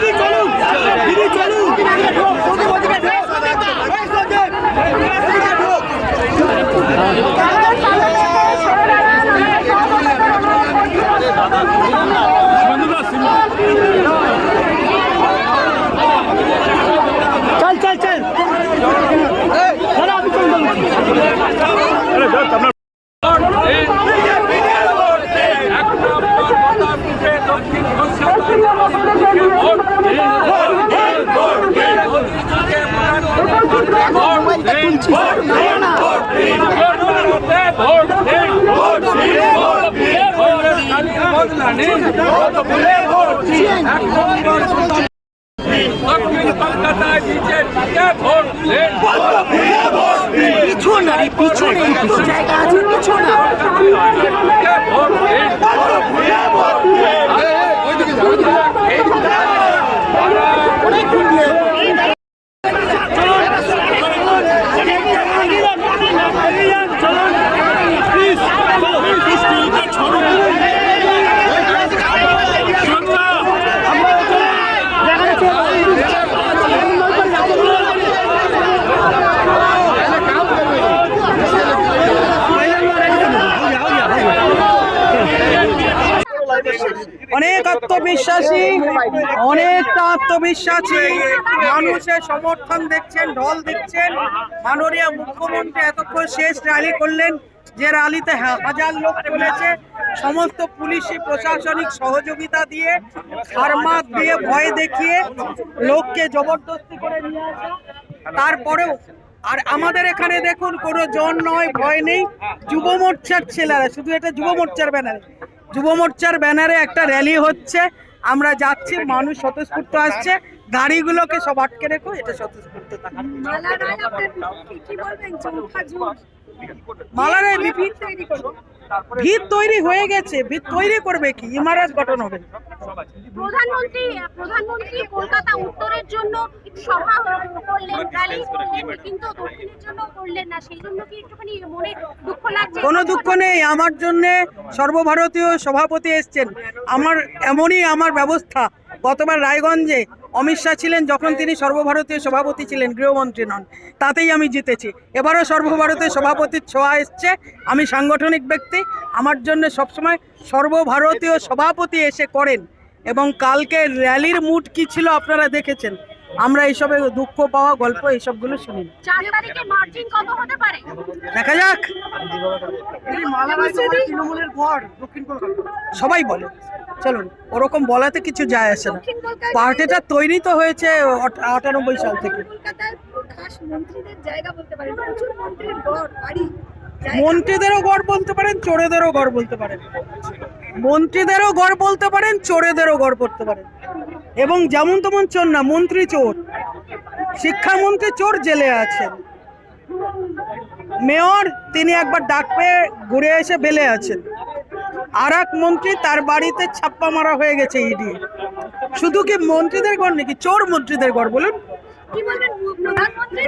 चल দক্ষিণ কলকাতায় বিজেপিকে ভোট দিন পিছন আরে পিছনে এত জায়গা আছে পিছন আত্মবিশ্বাসী, অনেকটা আত্মবিশ্বাসী। মানুষের সমর্থন দেখছেন, ঢল মাননীয় মুখ্যমন্ত্রী এতক্ষণ শেষ র্যালি করলেন, যে হাজার লোক তুলেছে সমস্ত পুলিশি, প্রশাসনিক সহযোগিতা দিয়ে খারমাত দিয়ে ভয় দেখিয়ে লোককে জবরদস্তি করে নিয়ে আসা। তারপরেও, আর আমাদের এখানে দেখুন, কোনো জন নয়, ভয় নেই। যুব মোর্চার ছেলেরা, শুধু এটা যুব মোর্চার ব্যানারে। যুব মোর্চার ব্যানারে একটা র্যালি হচ্ছে। আমরা যাচ্ছি, মানুষ স্বতঃস্ফূর্ত আসছে। গাড়িগুলোকে সব আটকে রেখো, এটা স্বতঃস্ফূর্ত মালারে ভিত তৈরি হয়ে গেছে ভিত তৈরি করবে কি? ইমারত গঠন হবে। প্রধানমন্ত্রী প্রধানমন্ত্রী কলকাতা উত্তরের জন্য সভা করলেন র্যালি করলেন কিন্তু দক্ষিণের জন্য করলেন না। সেই জন্য কি একটুখানি মনে দুঃখ লাগছে? কোনো দুঃখ নেই। আমার জন্য সর্বভারতীয় সভাপতি এসছেন। আমার এমনই আমার ব্যবস্থা। গতবার রায়গঞ্জে অমিত শাহ ছিলেন যখন তিনি সর্বভারতীয় সভাপতি ছিলেন গৃহমন্ত্রী নন তাতেই আমি জিতেছি। এবারও সর্বভারতীয় সভাপতির ছোঁয়া এসছে। আমি সাংগঠনিক ব্যক্তি আমার জন্য সবসময় সর্বভারতীয় সভাপতি এসে করেন। এবং কালকে র্যালির মুড কি ছিল আপনারা দেখেছেন। আমরা এইসবে দুঃখ পাওয়া গল্প এইসবগুলো শুনি। দেখা যাক। সবাই বলে। চলুন ওরকম বলাতে কিছু যায় আসে না। পার্টিটা তৈরি তো হয়েছে আট- আটানব্বই সাল থেকে। মন্ত্রীদেরও গড় বলতে পারেন চোরেদেরও গড় বলতে পারেন। মন্ত্রীদেরও গড় বলতে পারেন চোরেদেরও গড় করতে পারেন। এবং যেমন তেমন চোর না মন্ত্রী চোর। শিক্ষামন্ত্রী চোর জেলে আছেন। মেয়র তিনি একবার ডাক পেয়ে ঘুরে এসে বেলে আছেন। আর এক মন্ত্রী তার বাড়িতে ছাপ্পা মারা হয়ে গেছে ইডি। শুধু কি মন্ত্রীদের ঘর নাকি চোর মন্ত্রীদের ঘর বলুন? কি প্রধানমন্ত্রী?